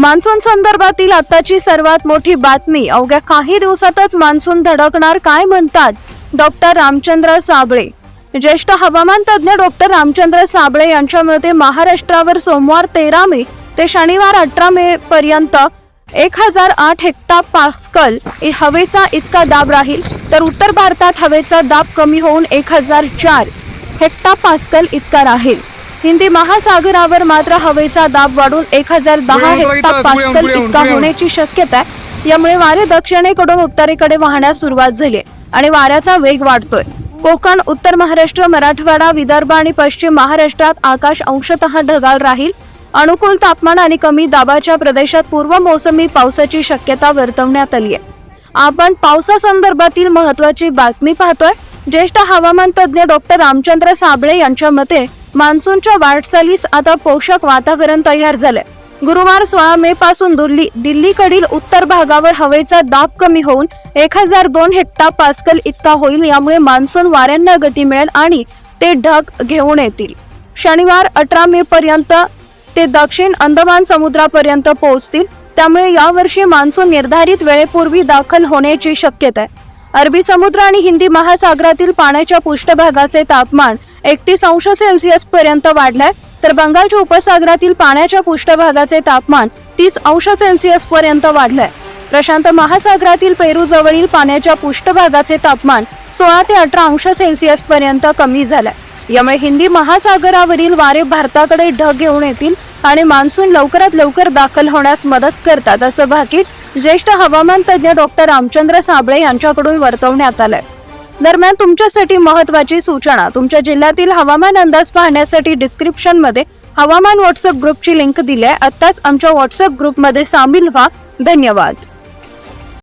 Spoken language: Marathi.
मान्सून संदर्भातील आताची सर्वात मोठी बातमी. अवघ्या काही दिवसातच मान्सून धडकणार काय म्हणतात डॉक्टर रामचंद्र साबळे. ज्येष्ठ हवामान तज्ज्ञ डॉक्टर रामचंद्र साबळे यांच्या मते महाराष्ट्रावर सोमवार तेरा मे ते शनिवार अठरा मे पर्यंत एक हजार आठ हेक्टा पास्कल हवेचा इतका दाब राहील तर उत्तर भारतात हवेचा दाब कमी होऊन एक हजार चार हेक्टा पास्कल इतका राहील. हिंदी महासागरावर मात्र हवेचा दाब वाढून एक हजार दहा धुळे येऊन हेक्टा धुळे येऊन, पास्कल इतका. होण्याची शक्यता आहे. यामुळे वारे दक्षिणेकडून उत्तरेकडे वाहण्यास सुरुवात झाली आहे आणि वाऱ्याचा वेग वाढतोय. कोकण उत्तर महाराष्ट्र मराठवाडा विदर्भ आणि पश्चिम महाराष्ट्रात आकाश अंशतः ढगाळ राहील. अनुकूल तापमान आणि कमी दाबाच्या प्रदेशात पूर्व मोसमी पावसाची शक्यता वर्तवण्यात आली आहे. आपण पावसासंदर्भातील महत्वाची बातमी पाहतोय. ज्येष्ठ हवामान तज्ज्ञ डॉक्टर रामचंद्र साबळे यांच्या मते मान्सूनच्या वाटचालीस आता पोषक वातावरण तयार झालंय. गुरुवार सोळा मे पासून दिल्ली दिल्लीकडील उत्तर भागावर हवेचा दाब कमी होऊन एक हजार दोन हेक्टा पास्कल इतका होईल यामुळे मान्सून वाऱ्यांना गती मिळेल आणि ते ढग घेऊन येतील. शनिवार अठरा मे पर्यंत ते दक्षिण अंदमान समुद्रापर्यंत पोहोचतील. त्यामुळे यावर्षी मान्सून निर्धारित वेळेपूर्वी दाखल होण्याची शक्यता आहे. अरबी समुद्र आणि हिंदी महासागरातील पाण्याच्या पृष्ठभागाचे तापमान एकतीस अंश सेल्सिअस पर्यंत वाढलाय. तर बंगालच्या उपसागरातील पाण्याच्या पृष्ठभागाचे तापमान तीस अंश सेल्सिअस पर्यंत वाढलंय. प्रशांत महासागरातील पेरू जवळील पाण्याच्या पृष्ठभागाचे तापमान सोळा ते अठरा अंश सेल्सिअस पर्यंत कमी झालंय. यामुळे हिंदी महासागरावरील वारे भारताकडे ढग घेऊन येतील आणि मान्सून लवकरात लवकर दाखल होण्यास मदत करतात असं भाकीत ज्येष्ठ हवामान तज्ज्ञ डॉक्टर रामचंद्र साबळे यांच्याकडून वर्तवण्यात आलंय. दरम्यान तुमच्यासाठी महत्वाची सूचना. तुमच्या जिल्ह्यातील हवामान अंदाज पाहण्यासाठी डिस्क्रिप्शनमध्ये हवामान व्हॉट्सअप ग्रुपची लिंक दिली आहे. आत्ताच आमच्या व्हॉट्सअप ग्रुपमध्ये सामील व्हा. धन्यवाद.